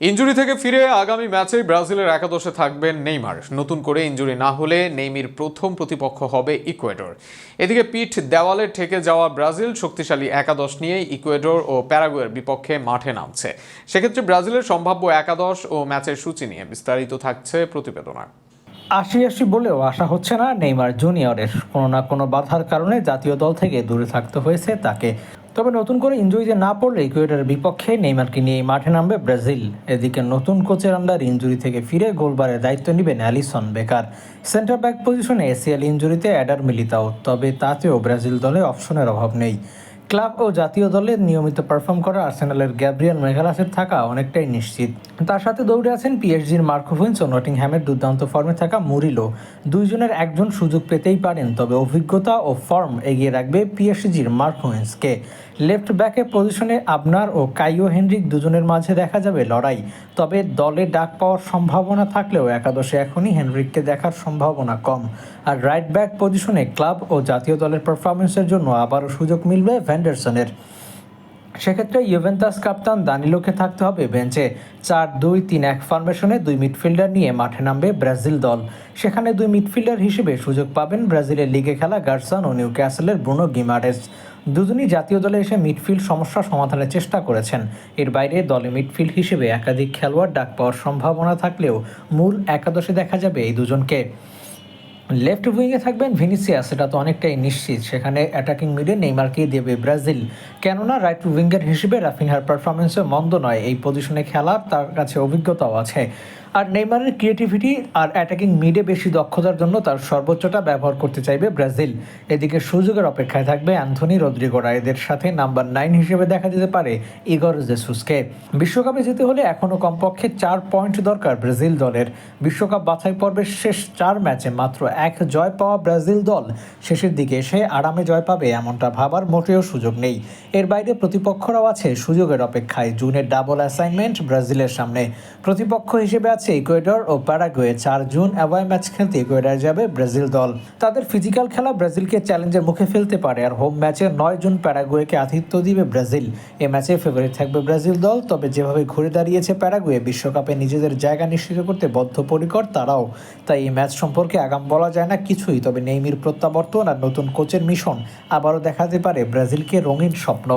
Injury থেকে ফিরে আগামী ম্যাচে ব্রাজিলের একাদশে থাকবেন নেইমার। নতুন করে ইঞ্জুরি না হলে নেইমির প্রথম প্রতিপক্ষ হবে ইকুয়েডর। এদিকে পিঠ দেওয়ালে ঠেকে যাওয়া ব্রাজিল শক্তিশালী একাদশ নিয়ে ইকুয়েডর ও প্যারাগুয়ের বিপক্ষে মাঠে নামছে। সেক্ষেত্রে ব্রাজিলের সম্ভাব্য একাদশ ও ম্যাচের সূচি নিয়ে বিস্তারিত থাকছে প্রতিবেদনায় আশি আশি বলেও আশা হচ্ছে না নেইমার জুনিয়রের। কোনো না কোনো বাধার কারণে জাতীয় দল থেকে দূরে থাকতে হয়েছে তাকে। তবে নতুন করে ইঞ্জুরিতে না পড়লে ইকুয়েডারের বিপক্ষে নেইমারকে নিয়ে মাঠে নামবে ব্রাজিল। এদিকে নতুন কোচের আন্ডার ইঞ্জুরি থেকে ফিরে গোলবারের দায়িত্ব নেবেন অ্যালিসন বেকার। সেন্টার ব্যাক পজিশনে এসিএল ইঞ্জুরিতে অ্যাডার মিলিতাও, তবে তাতেও ব্রাজিল দলে অপশনের অভাব নেই। ক্লাব ও জাতীয় দলে নিয়মিত পারফর্ম করা আর্সেনালের গ্যাব্রিয়াল মেঘালাসের থাকা অনেকটাই নিশ্চিত। তার সাথে দৌড়ে আছেন পিএসজির মার্কোভিন্স ও নটিংহ্যামের দুর্দান্ত ফর্মে থাকা মুরিলো। দুইজনের একজন সুযোগ পেতেই পারেন, তবে অভিজ্ঞতা ও ফর্ম এগিয়ে রাখবে পিএসজির মার্কোভিন্সকে লেফট ব্যাকে পজিশনে আবনার ও কাইও হেনরিক দুজনের মাঝে দেখা যাবে লড়াই, তবে দলে ডাক পাওয়ার সম্ভাবনা থাকলেও একাদশে এখনই হেনরিককে দেখার সম্ভাবনা কম। আর রাইট ব্যাক পজিশনে ক্লাব ও জাতীয় দলের পারফরমেন্সের জন্য আবারও সুযোগ মিলবে ভ্যান্ডারসনের সেক্ষেত্রে ইউভেন্টাস কাপ্তান দানিলোকে থাকতে হবে বেঞ্চে। চার, দুই, তিন, এক ফরমেশনে দুই মিডফিল্ডার নিয়ে মাঠে নামবে ব্রাজিল দল। সেখানে দুই মিডফিল্ডার হিসেবে সুযোগ পাবেন ব্রাজিলের লিগে খেলা গার্সন ও নিউ ক্যাসেলের ব্রুনো গিমারেস। দুজনই জাতীয় দলে এসে মিডফিল্ড সমস্যা সমাধানের চেষ্টা করেছেন। এর বাইরে দলে মিডফিল্ড হিসেবে একাধিক খেলোয়াড় ডাক পাওয়ার সম্ভাবনা থাকলেও মূল একাদশে দেখা যাবে এই দুজনকে। লেফট উইংয়ে থাকবেন ভিনিসিয়াস, সেটা তো অনেকটাই নিশ্চিত। সেখানে অ্যাটাকিং মিডে নেইমারকেই দেবে ব্রাজিল। কেননা রাইট উইঙ্গার হিসেবে রাফিনহার পারফরমেন্সও মন্দ নয়। এই পজিশনে খেলার তার কাছে অভিজ্ঞতাও আছে। আর নেইমারের ক্রিয়েটিভিটি আর অ্যাটাকিং মিডে বেশি দক্ষতার জন্য তার সর্বোচ্চটা ব্যবহার করতে চাইবে ব্রাজিল। এদিকে সুযোগের অপেক্ষায় থাকবে অ্যান্থনি রদ্রিগোরা। এদের সাথে নাম্বার নাইন হিসেবে দেখা যেতে পারে ইগর জেসুসকে। বিশ্বকাপে যেতে হলে এখনও কমপক্ষে চার পয়েন্ট দরকার ব্রাজিল দলের। বিশ্বকাপ বাছাই পর্বের শেষ চার ম্যাচে মাত্র এক জয় পাওয়া ব্রাজিল দল। শেষের দিকে এসে আরামে জয় পাবে এমনটা ভাবার মোটেও সুযোগ নেই। এর বাইরে প্রতিপক্ষরাও আছে সুযোগের অপেক্ষায়। জুনের ডাবল অ্যাসাইনমেন্ট ব্রাজিলের সামনে। প্রতিপক্ষ হিসেবে আছে ইকুয়েডর ও প্যারাগুয়ে। চার জুন অ্যাওয়াই ম্যাচ খেলতে ইকুয়েডর যাবে ব্রাজিল দল। তাদের ফিজিক্যাল খেলা ব্রাজিলকে চ্যালেঞ্জের মুখে ফেলতে পারে। আর হোম ম্যাচে নয় জুন প্যারাগুয়েকে আতিথ্য দিবে ব্রাজিল। এ ম্যাচে ফেভারিট থাকবে ব্রাজিল দল। তবে যেভাবে ঘুরে দাঁড়িয়েছে প্যারাগুয়ে, বিশ্বকাপে নিজেদের জায়গা নিশ্চিত করতে বদ্ধপরিকর তারাও। তাই এই ম্যাচ সম্পর্কে আগাম বলা যায় না কিছুই। তবে নেইমির প্রত্যাবর্তন আর নতুন কোচের মিশন আবারও দেখাতে পারে ব্রাজিলকে রঙিন স্বপ্ন।